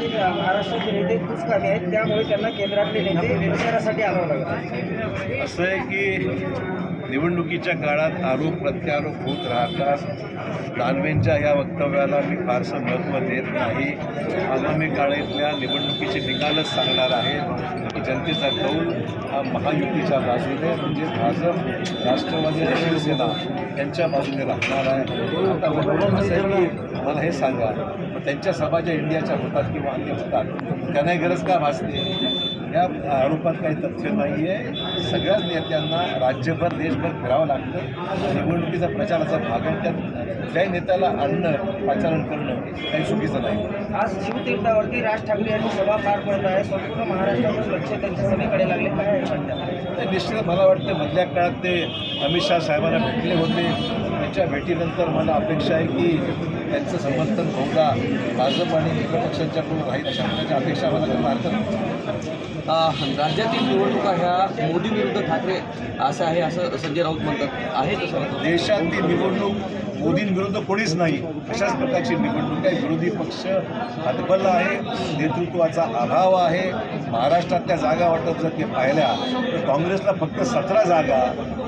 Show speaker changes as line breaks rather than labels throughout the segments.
आमचे महाराष्ट्राचे नेते खूप कमी आहेत. त्यामुळे त्यांना केंद्रातले नेते प्रचारासाठी आणावं लागतं
असं आहे की निवडणुकीच्या काळात आरोप प्रत्यारोप होत राहतात दानवेंच्या या वक्तव्याला मी फारसं महत्त्व देत नाही. आगामी काळातल्या निवडणुकीचे निकालच सांगणार आहे. जनतेचा कौल हा महायुतीच्या बाजूने म्हणजे भाजप राष्ट्रवादी शिवसेना यांच्या बाजूने राहणार आहे. आता म्हणून असं की मला हे सांगा. मग त्यांच्या सभा ज्या इंडियाच्या होतात किंवा अन्य होतात त्यांनाही गरज का भासते? या आरोपात काही तथ्य नाही आहे सगळ्याच नेत्यांना राज्यभर देशभर फिरावं लागतं. निवडणुकीचा प्रचाराचा भाग आहे. त्यात कुठल्याही नेत्याला आणणं पाचारण करणं काही चुकीचं नाही.
आज शिवतीर्थावरती राज ठाकरे यांची सभा पार पडत आहे. संपूर्ण महाराष्ट्रातून लक्ष त्यांच्या सभेकडे लागले. काय
निश्चित मला वाटतं मधल्या काळात ते अमित शहा साहेबांना भेटले होते. त्यांच्या भेटीनंतर मला अपेक्षा आहे की त्यांचं समर्थन बहुधा भाजप आणि मित्र पक्षांच्याकडून राहील अशा प्रकारच्या अपेक्षा मला.
अ, राज्यातील निवडणुका ह्या मोदी विरुद्ध ठाकरे असं आहे असं संजय राऊत म्हणतात. आहे तसं
देशातली निवडणूक मोदींविरुद्ध कोणीच नाही. अशाच प्रकारची निवडणूक आहे. विरोधी पक्ष हतबल आहे. नेतृत्वाचा अभाव आहे. महाराष्ट्रातल्या जागा वाटप जर ते पाहिल्या तर काँग्रेसला फक्त सतरा जागा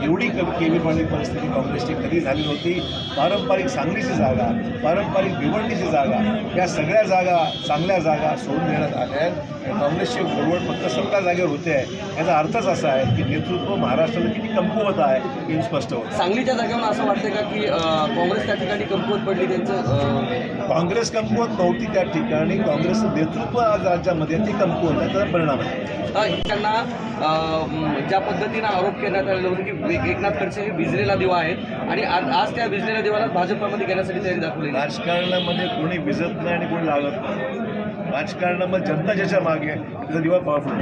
एवढी कमी केवीपणी परिस्थिती काँग्रेसची कधी झाली नव्हती. पारंपरिक सांगलीची जागा पारंपरिक भिवंडीची जागा या सगळ्या जागा चांगल्या जागा सोडून देण्यात आल्या आहेत. काँग्रेसची गडबड फक्त सत्ता जागेवर होते आहे. याचा अर्थच असा आहे की नेतृत्व महाराष्ट्राला किती कमकुवत आहे हे स्पष्ट होतं
सांगलीच्या जागेवर असं वाटतं का की काँग्रेस त्या ठिकाणी कमकुवत पडली त्यांचं
काँग्रेस कमकुवत नव्हती त्या ठिकाणी काँग्रेसचं नेतृत्व आज राज्यामध्ये आहे, ते कमकुवत आहे. त्याचा परिणाम आहे.
त्यांना ज्या पद्धतीनं आरोप करण्यात आलेला होता की एक- एकनाथ खडसे हे भिजलेला दिवा आहेत आणि आज आज त्या भिजलेल्या दिवाला भाजपमध्ये घेण्यासाठी तयारी दाखवलेली आहे.
राजकारणामध्ये कोणी विजत नाही आणि कोणी लागत नाही. राजकारणामध्ये जनता ज्याच्या मागे आहे, त्याचा दिवा पॉवरफुल